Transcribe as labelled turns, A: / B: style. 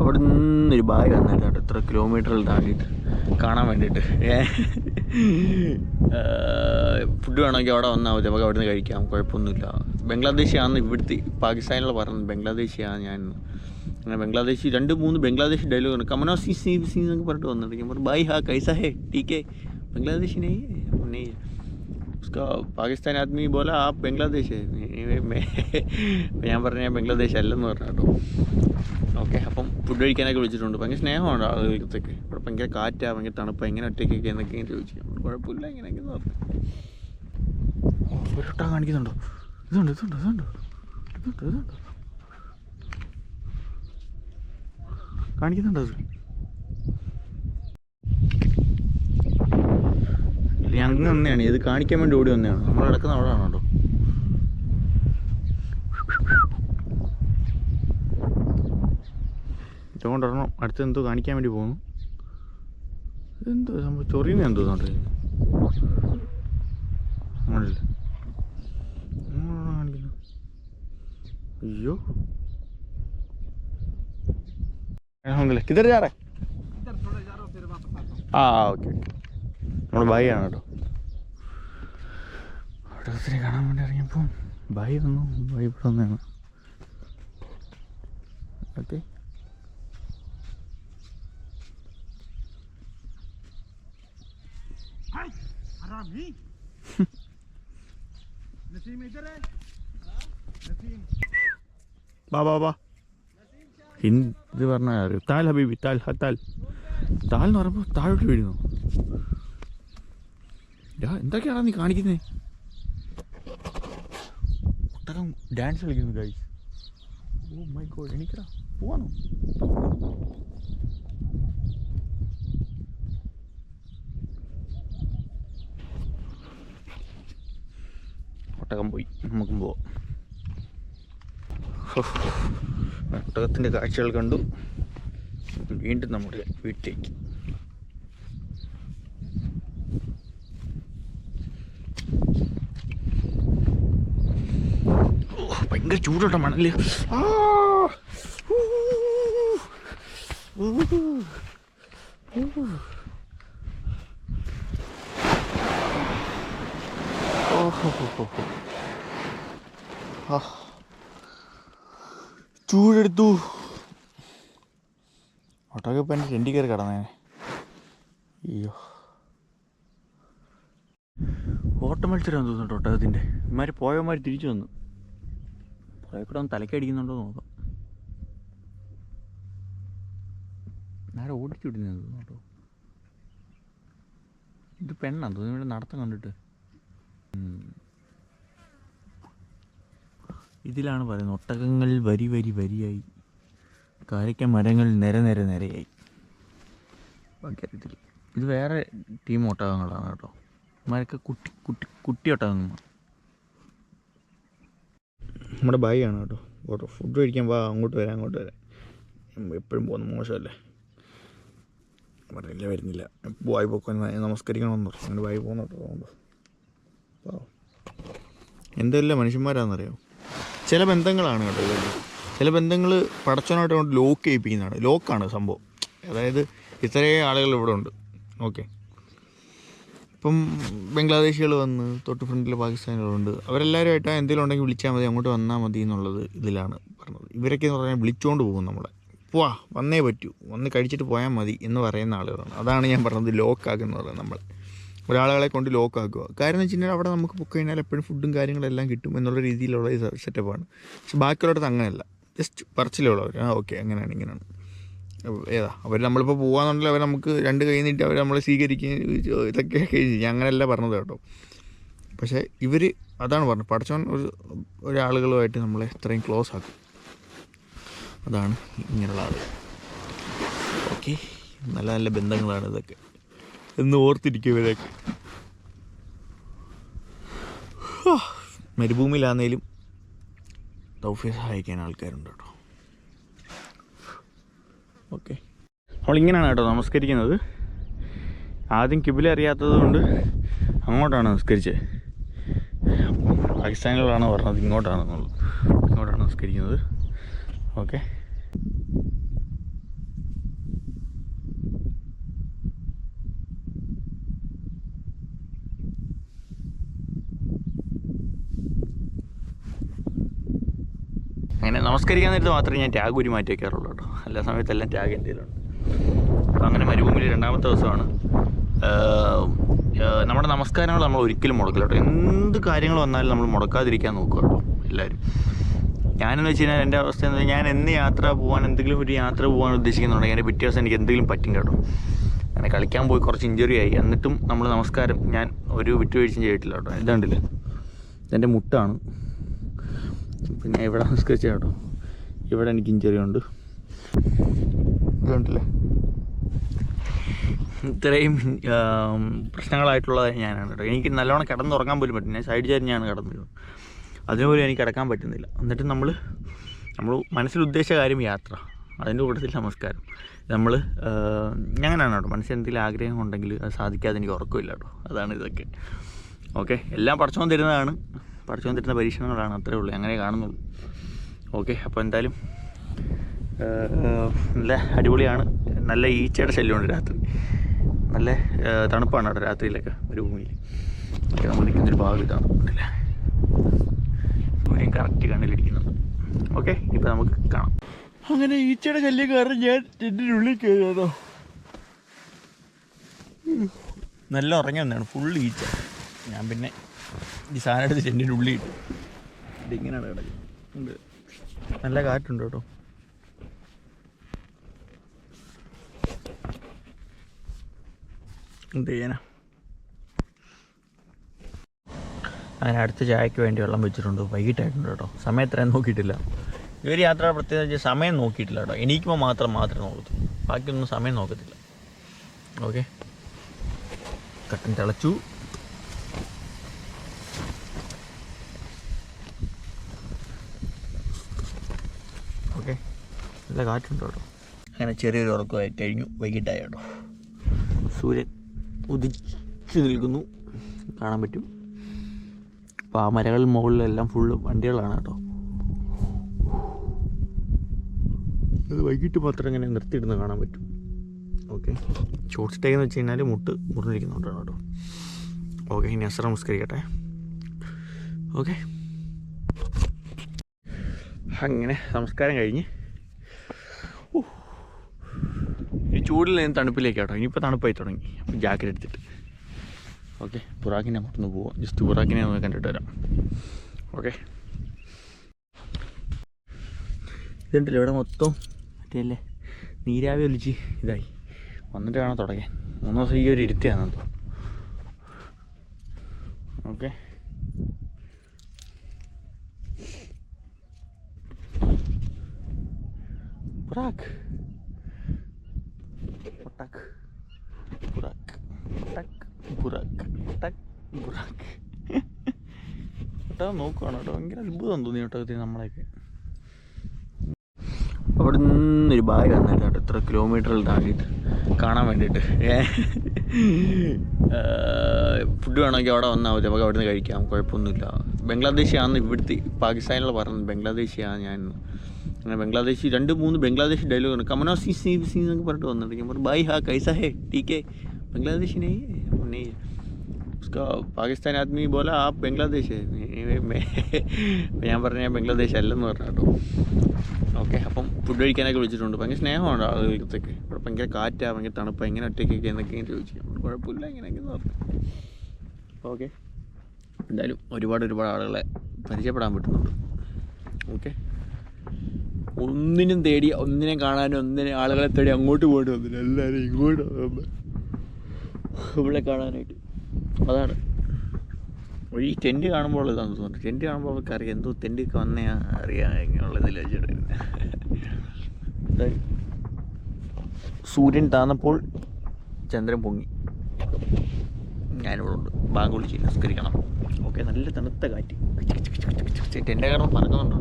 A: അവിടെ നിന്നൊരു ബായ് വന്നിട്ട് കേട്ടോ ഇത്ര കിലോമീറ്ററിൽ താണ്ടിയിട്ട് കാണാൻ വേണ്ടിയിട്ട് ഫുഡ് വേണമെങ്കിൽ അവിടെ വന്നാൽ മതി നമുക്ക് അവിടെ നിന്ന് കഴിക്കാം കുഴപ്പമൊന്നുമില്ല ബംഗ്ലാദേശിയാണ് ഇവിടുത്തെ പാകിസ്ഥാനിലുള്ള പറഞ്ഞത് ബംഗ്ലാദേശിയാണ് ഞാൻ അങ്ങനെ ബംഗ്ലാദേശി രണ്ട് മൂന്ന് ബംഗ്ലാദേശി ഡയലോഗ് ഉണ്ട് കമനോ സി സി സി എന്നൊക്കെ പറഞ്ഞിട്ട് വന്നിട്ട് ഞാൻ പറഞ്ഞു ബായ് ഹാ കൈസാ ഹേ ടീക്കെ ബംഗ്ലാദേശി നെയ് നെയ് उसका പാകിസ്ഥാൻ ആദ്മി പോലെ ആ ബംഗ്ലാദേശ് ഞാൻ പറഞ്ഞ ബംഗ്ലാദേശ് അല്ലെന്ന് പറഞ്ഞു കേട്ടോ. ഓക്കെ അപ്പം ഫുഡ് കഴിക്കാനൊക്കെ വിളിച്ചിട്ടുണ്ട്. ഭയങ്കര സ്നേഹമാണ് ആളുകൾക്കൊക്കെ ഇവിടെ ഭയങ്കര കാറ്റാണ് ഭയങ്കര തണുപ്പ് എങ്ങനെ ഒറ്റയ്ക്കൊക്കെ എന്നൊക്കെ ഇങ്ങനെ ചോദിച്ചു. കുഴപ്പമില്ല ഇങ്ങനെയൊക്കെ പറഞ്ഞു ഒരു ഒട്ടാ കാണിക്കുന്നുണ്ടോ? ഇതുണ്ട് ഇതുണ്ട് ഇതുണ്ട്. ഇതുണ്ട് ഇതുണ്ട്. കാണിക്കുന്നുണ്ടോ അത് ഞങ്ങൾ അങ്ങ് ഇത് കാണിക്കാൻ വേണ്ടി ഓടി വന്നതാണ്. നമ്മൾ നടക്കുന്ന അവിടെ ആണോ വിളിച്ചോണ്ടിറങ്ങണം അടുത്ത് എന്തോ കാണിക്കാൻ വേണ്ടി പോകുന്നു. എന്തോ സംഭവം? ചൊറിയുന്ന എന്തോ കാണില്ല കാണിക്കുന്നു അയ്യോ. കിതർ ആ ഓക്കെ നമ്മൾ ബൈ ആണ് കേട്ടോ. അവിടെ ഒത്തിരി കാണാൻ വേണ്ടി ഇറങ്ങിയപ്പോൾ ബൈ വന്നു. ബൈ ഇവിടെ വന്നതാണ് ഓക്കെ.
B: हरामी नसीम इधर है नसीम
A: ബാ ബാ ബാ ഹിന്ദ് ഇത് പറഞ്ഞാൽ അറിയും താൽ ഹബീബി താൽ ഹ താൽ താൽ എന്ന് പറയുമ്പോൾ താഴോട്ട് വീഴുന്നു ഡാ, എന്തൊക്കെയാണോ നീ കാണിക്കുന്നേ ഒട്ടകം ഡാൻസ് കളിക്കുന്നു ഗൈസ് ഓ മൈ ഗോഡ് എനിക്കടാ പോവാണോ ഒട്ടകം പോയി. നമുക്കും പോവാം. ഒട്ടകത്തിന്റെ കാഴ്ചകൾ കണ്ടു. വീണ്ടും നമ്മുടെ വീട്ടിലേക്ക്. ഭയങ്കര ചൂടോട്ട മണൽ. ആ! ഊ! ഊ! ഊ! ഓ, ഹോ, ഹോ, ഹോ, ഹോ. ആ ചൂടെടുത്തു. ഒട്ടൊക്കെ ഇപ്പം എന്റെ രണ്ടി കയറി കിടന്നേ. അയ്യോ. ഓട്ട മത്സരം തോന്നുന്നു ഒട്ടകത്തിന്റെ ഇമാർ പോയവന്മാർ തിരിച്ചു വന്നു. പോയക്കൂടെ കൂടെ ഒന്ന് തലക്കടിക്കുന്നുണ്ടോ നോക്കാം. നേരെ ഓടിച്ചു വിടുന്നത് തോന്നുന്നു ഇത് പെണ്ണാണ് തോന്നുന്നു ഇവിടെ നടത്തം കണ്ടിട്ട്. ഇതിലാണ് പറയുന്നത്. ഒട്ടകങ്ങൾ വരി വരി വരിയായി. കാരയ്ക്ക മരങ്ങൾ നിര നിര നിരയായി. ഇത് വേറെ ടീം ഒട്ടകങ്ങളാണ് കേട്ടോ. മരക്ക കുട്ടി കുട്ടി കുട്ടി ഒട്ടകങ്ങൾ നമ്മുടെ ഭയാണ് ആണ് കേട്ടോ. ഓട്ടോ ഫുഡ് കഴിക്കാൻ വാ അങ്ങോട്ട് വരാം അങ്ങോട്ട് വരാം. എപ്പോഴും പോകുന്ന മോശമല്ലേ? പറഞ്ഞില്ല വരുന്നില്ല. വായി പോക്കാൻ നമസ്കരിക്കണമെന്ന് പറഞ്ഞു. അങ്ങനെ വായി പോകുന്ന കേട്ടോ അതുകൊണ്ട്. എന്തെല്ലാം മനുഷ്യന്മാരാണെന്നറിയാമോ ചില ബന്ധങ്ങളാണ് കേട്ടോ ഇതൊക്കെ. ചില ബന്ധങ്ങൾ പടച്ചവനായിട്ട് കൊണ്ട് ലോക്ക് ചെയ്യിപ്പിക്കുന്നതാണ്. ലോക്കാണ് സംഭവം. അതായത് ഇത്രയും ആളുകൾ ഇവിടെ ഉണ്ട്. ഓക്കെ ഇപ്പം ബംഗ്ലാദേശികൾ വന്ന് തൊട്ട് ഫ്രണ്ടിൽ പാകിസ്ഥാനികളുണ്ട്. അവരെല്ലാവരുമായിട്ട് എന്തെങ്കിലും ഉണ്ടെങ്കിൽ വിളിച്ചാൽ മതി അങ്ങോട്ട് വന്നാൽ മതി എന്നുള്ളത് ഇതിലാണ് പറഞ്ഞത്. ഇവരൊക്കെ എന്ന് പറഞ്ഞാൽ വിളിച്ചുകൊണ്ട് പോകും നമ്മളെ. പോവാ വന്നേ പറ്റൂ. വന്ന് കഴിച്ചിട്ട് പോയാൽ മതി എന്ന് പറയുന്ന ആളുകളാണ്. അതാണ് ഞാൻ പറഞ്ഞത് ലോക്കാക്കുന്നത് നമ്മൾ ഒരാളുകളെ കൊണ്ട് ലോക്ക് ആക്കുക. കാരണം എന്ന് വെച്ചിട്ടുണ്ടെങ്കിൽ അവിടെ നമുക്ക് ബുക്ക് കഴിഞ്ഞാൽ എപ്പോഴും ഫുഡും കാര്യങ്ങളെല്ലാം കിട്ടും എന്നുള്ള രീതിയിലുള്ള സെറ്റപ്പാണ് പക്ഷെ ബാക്കിയുള്ളടത്ത് അങ്ങനെയല്ല. ജസ്റ്റ് പറച്ചിലുള്ളവർ ആ ഓക്കെ അങ്ങനെയാണ് ഇങ്ങനെയാണ്. ഏതാ? അവർ നമ്മളിപ്പോൾ പോകാന്നുണ്ടെങ്കിൽ അവർ നമുക്ക് രണ്ട് കൈ നീട്ടി അവർ നമ്മളെ സ്വീകരിക്കുകയും ഇതൊക്കെ ചെയ്യും. അങ്ങനെയല്ല പറഞ്ഞത് കേട്ടോ. പക്ഷേ ഇവർ അതാണ് പറഞ്ഞത്. പഠിച്ചവൻ ഒരു ഒരാളുകളുമായിട്ട് നമ്മളെ ഇത്രയും ക്ലോസ് ആക്കും. അതാണ് ഇങ്ങനെയുള്ള ആളുകൾ. ഓക്കെ നല്ല നല്ല ബന്ധങ്ങളാണ് ഇതൊക്കെ. എന്ന് ഓർത്തിരിക്കും ഇവരൊക്കെ. ഹാ, മരുഭൂമിയിലാന്നേലും തൗഫീ സഹായിക്കാൻ ആൾക്കാരുണ്ട് കേട്ടോ. ഓക്കെ. നമ്മളിങ്ങനെയാണ് കേട്ടോ നമസ്കരിക്കുന്നത്. ആദ്യം കിബില അറിയാത്തത് കൊണ്ട് അങ്ങോട്ടാണ് നമസ്കരിച്ചത് പാകിസ്ഥാനിലാണ് പറഞ്ഞത് ഇങ്ങോട്ടാണെന്നുള്ളത്. ഇങ്ങോട്ടാണ് നമസ്കരിക്കുന്നത്. ഓക്കെ. നമസ്കരിക്കാൻ നേരത്ത് മാത്രമേ ഞാൻ ടാഗ് ഒരു മാറ്റി വയ്ക്കാറുള്ളൂ കേട്ടോ. എല്ലാ സമയത്തെല്ലാം ടാഗ് എന്റെ കയ്യിലുണ്ട് അപ്പോൾ അങ്ങനെ മരുഭൂമിയിൽ രണ്ടാമത്തെ ദിവസമാണ്. നമ്മുടെ നമസ്കാരങ്ങൾ നമ്മൾ ഒരിക്കലും മുടക്കില്ല കേട്ടോ. എന്ത് കാര്യങ്ങൾ വന്നാലും നമ്മൾ മുടക്കാതിരിക്കാൻ നോക്കുക കേട്ടോ എല്ലാവരും. ഞാനെന്ന് വെച്ച് കഴിഞ്ഞാൽ എന്റെ അവസ്ഥ എന്ന് ഞാൻ എന്ന് യാത്ര പോകാൻ എന്തെങ്കിലും ഒരു യാത്ര പോകാൻ ഉദ്ദേശിക്കുന്നുണ്ടെങ്കിൽ എന്റെ പിറ്റേ ദിവസം എനിക്ക് എന്തെങ്കിലും പറ്റും കേട്ടോ. അങ്ങനെ കളിക്കാൻ പോയി കുറച്ച് ഇഞ്ചുറി ആയി. എന്നിട്ടും നമ്മൾ നമസ്കാരം ഞാൻ ഒരു വിട്ടുവീഴ്ചയും ചെയ്തിട്ടില്ല കേട്ടോ. എന്താണ്ടില്ല ഇതെന്റെ മുട്ടാണ്. പിന്നെ ഇവിടെ സ്കെച്ച് കേട്ടോ. ഇവിടെ എനിക്ക് ഇഞ്ചറി ഉണ്ട്. ഇതുണ്ടല്ലേ? ഇത്രയും പ്രശ്നങ്ങളായിട്ടുള്ളത് ഞാനാണ് കേട്ടോ. എനിക്ക് നല്ലോണം കിടന്നുറങ്ങാൻ പോലും പറ്റില്ല. സൈഡ് ചരിഞ്ഞാണ് കിടന്നത് അതിനുപോലും എനിക്ക് കിടക്കാൻ പറ്റുന്നില്ല. എന്നിട്ട് നമ്മൾ നമ്മൾ മനസ്സിൽ ഉദ്ദേശിച്ച കാര്യം യാത്ര. അതിന്റെ കൂട്ടത്തിൽ നമസ്കാരം. നമ്മൾ അങ്ങനെയാണ് കേട്ടോ. മനസ്സിൽ എന്തെങ്കിലും ആഗ്രഹം ഉണ്ടെങ്കിൽ അത് സാധിക്കാതെ എനിക്ക് ഉറക്കമില്ല കേട്ടോ. അതാണ് ഇതൊക്കെ. ഓക്കെ? എല്ലാം പഠിച്ചോൻ തരുന്നതാണ്. പഠിച്ചോൻ വന്നിരുന്ന പരീക്ഷണങ്ങളാണ് അത്രേ ഉള്ളൂ. അങ്ങനെ കാണുന്നുള്ളൂ. ഓക്കെ അപ്പോൾ എന്തായാലും നല്ല അടിപൊളിയാണ്. നല്ല ഈച്ചയുടെ ശല്യമുണ്ട് രാത്രി. നല്ല തണുപ്പാണ് അവിടെ രാത്രിയിലൊക്കെ ഒരു ഭൂമിയിൽ. ഓക്കെ നമ്മൾ നിൽക്കുന്നൊരു ഭാഗം ഇതാണ്. അല്ലേ കറക്റ്റ് കണ്ണിലിരിക്കുന്നുണ്ട് ഓക്കെ ഇപ്പം നമുക്ക് കാണാം. അങ്ങനെ ഈച്ചയുടെ ശല്യം കാരണം ഞാൻ എന്റെ ഉള്ളിൽ കയറിയതോ നല്ല ഉറങ്ങി വന്നാണ് ഫുൾ ഈച്ച. ഞാൻ പിന്നെ ഈ സാധനം എടുത്ത് ചെന്നിന്റെ ഉള്ളിൽ ഇട്ടു. ഇതിങ്ങനെയാണ് കിടക്കുന്നത്. നല്ല കാറ്റുണ്ട് കേട്ടോ. എന്ത് ചെയ്യാനാ? അങ്ങനെ അടുത്ത ചായക്ക് വേണ്ടി വെള്ളം വെച്ചിട്ടുണ്ട്. വൈകിട്ടായിട്ടുണ്ട് കേട്ടോ. സമയം എത്രയും നോക്കിയിട്ടില്ല. ഒരു യാത്ര വെച്ചാൽ സമയം നോക്കിയിട്ടില്ല കേട്ടോ. എണീക്കുമ്പോൾ മാത്രം മാത്രമേ നോക്കത്തുള്ളൂ. ബാക്കിയൊന്നും സമയം നോക്കത്തില്ല. ഓക്കെ കട്ടൻ തിളച്ചു. നല്ല കാറ്റുണ്ട് കേട്ടോ. അങ്ങനെ ചെറിയൊരു ഉറക്കമായി കഴിഞ്ഞു. വൈകിട്ടായി കേട്ടോ. സൂര്യൻ ഉദിച്ചു നിൽക്കുന്നു. കാണാൻ പറ്റും. അപ്പോൾ ആ മരകൾ മുകളിലെല്ലാം ഫുള്ള് വണ്ടികളാണ് കേട്ടോ. അത് വൈകിട്ട് മാത്രം ഇങ്ങനെ നിർത്തിയിടുന്ന കാണാൻ പറ്റും. ഓക്കെ. ഷോർട്ട് സ്റ്റേ എന്ന് വെച്ച് കഴിഞ്ഞാൽ മുട്ട് മുറിഞ്ഞിരിക്കുന്നുണ്ടാണ് കേട്ടോ. ഓക്കെ ഇനി അസറ നമസ്കരിക്കട്ടെ ഓക്കെ. അങ്ങനെ നമസ്കാരം കഴിഞ്ഞ് ഊ. ഈ ചൂടിൽ നിന്ന് തണുപ്പിലേക്ക് കേട്ടോ. ഇനിയിപ്പോൾ തണുപ്പായി തുടങ്ങി. അപ്പോൾ ജാക്കറ്റ് എടുത്തിട്ട്. ഓക്കെ ബുറാക്കിനെ അങ്ങോട്ടൊന്ന് പോവാം. ജസ്റ്റ് ബുറാക്കിനെ ഒന്ന് കണ്ടിട്ട് വരാം. ഓക്കെ ഇതുണ്ടല്ലോ ഇവിടെ മൊത്തം മറ്റേ അല്ലേ നീരാവി ഒലിച്ച് ഇതായി. വന്നിട്ട് കാണാൻ തുടങ്ങി മൂന്ന് ദിവസം ഈ ഒരു ഇരുത്തിയാണ് എന്തോ ഓക്കെ ബുറാക്ക് ഒട്ടാക്ക് ബുറാക്ക് ടക്ക് ബുറാക്ക് ടക്ക് ബുറാക്ക് ഒട്ടകം നോക്കുകയാണ് കേട്ടോ ഭയങ്കര അത്ഭുതം തോന്നി ഒട്ടകത്തിന് നമ്മളെയൊക്കെ. അവിടെ നിന്നൊരു ബാഗ് വന്നിട്ട് കേട്ടോ ഇത്ര കിലോമീറ്ററിൽ താണ്ടിയിട്ട് കാണാൻ വേണ്ടിയിട്ട്. ഫുഡ് വേണമെങ്കിൽ അവിടെ വന്നാൽ മതി നമുക്ക് അവിടെ നിന്ന് കഴിക്കാം കുഴപ്പമൊന്നുമില്ല. ബംഗ്ലാദേശിയാണെന്ന് ഇവിടുത്തെ പാകിസ്ഥാനിലുള്ള പറഞ്ഞത് ബംഗ്ലാദേശിയാണ് ഞാൻ അങ്ങനെ ബംഗ്ലാദേശി രണ്ട് മൂന്ന് ബംഗ്ലാദേശി ഡയലോഗ് ഉണ്ട് കമനോ സി സി സി എന്നൊക്കെ പറഞ്ഞിട്ട് വന്നിട്ട് ഞാൻ പറഞ്ഞു ബായ് ഹാ കൈസാ ഹേ ടീക്കെ ബംഗ്ലാദേശി नहीं है वो नहीं है उसका പാകിസ്ഥാൻ ആദ്മി പോലെ ആ ബംഗ്ലാദേശ് है मैं- मैं- അപ്പോൾ ഞാൻ പറഞ്ഞ ഞാൻ ബംഗ്ലാദേശ് അല്ലെന്ന് പറഞ്ഞു കേട്ടോ ഓക്കെ അപ്പം ഫുഡ് കഴിക്കാനൊക്കെ വിളിച്ചിട്ടുണ്ട് ഭയങ്കര സ്നേഹമാണ് ആളുകൾക്കൊക്കെ ഇവിടെ ഭയങ്കര കാറ്റാ ഭയങ്കര തണുപ്പാ എങ്ങനെ ഒറ്റയ്ക്കൊക്കെ എന്നൊക്കെ ചോദിച്ചു നമ്മൾ കുഴപ്പമില്ല ഇങ്ങനെയൊക്കെ പറഞ്ഞു ഓക്കെ എന്തായാലും ഒരുപാട് ഒരുപാട് ആളുകളെ പരിചയപ്പെടാൻ പറ്റുന്നുണ്ട് ഓക്കെ ഒന്നിനും തേടി ഒന്നിനെ കാണാനും ഒന്നിനെ ആളുകളെ തേടി അങ്ങോട്ട് പോയിട്ട് വന്നില്ല. എല്ലാവരും ഇങ്ങോട്ട് ഇവിടെ കാണാനായിട്ട്. അതാണ്. ഈ ടെന്റ് കാണുമ്പോൾ ഇതാണെന്ന് തോന്നുന്നു. ടെന്റ് കാണുമ്പോൾ അവർക്ക് അറിയാം എന്തോ ടെന്റൊക്കെ വന്നേ അറിയാം ഇങ്ങനെയുള്ള ഇതിൽ വെച്ചിട്ട്. സൂര്യൻ താന്നപ്പോൾ ചന്ദ്രൻ പൊങ്ങി. ഞാനിവിടെ ഉണ്ട് ബാങ്ക് വിളിച്ച് നിസ്കരിക്കണം. ഓക്കെ നല്ല തണുത്ത കാറ്റ്. ടെന്റെ കാരണം പറക്കുന്നുണ്ടോ?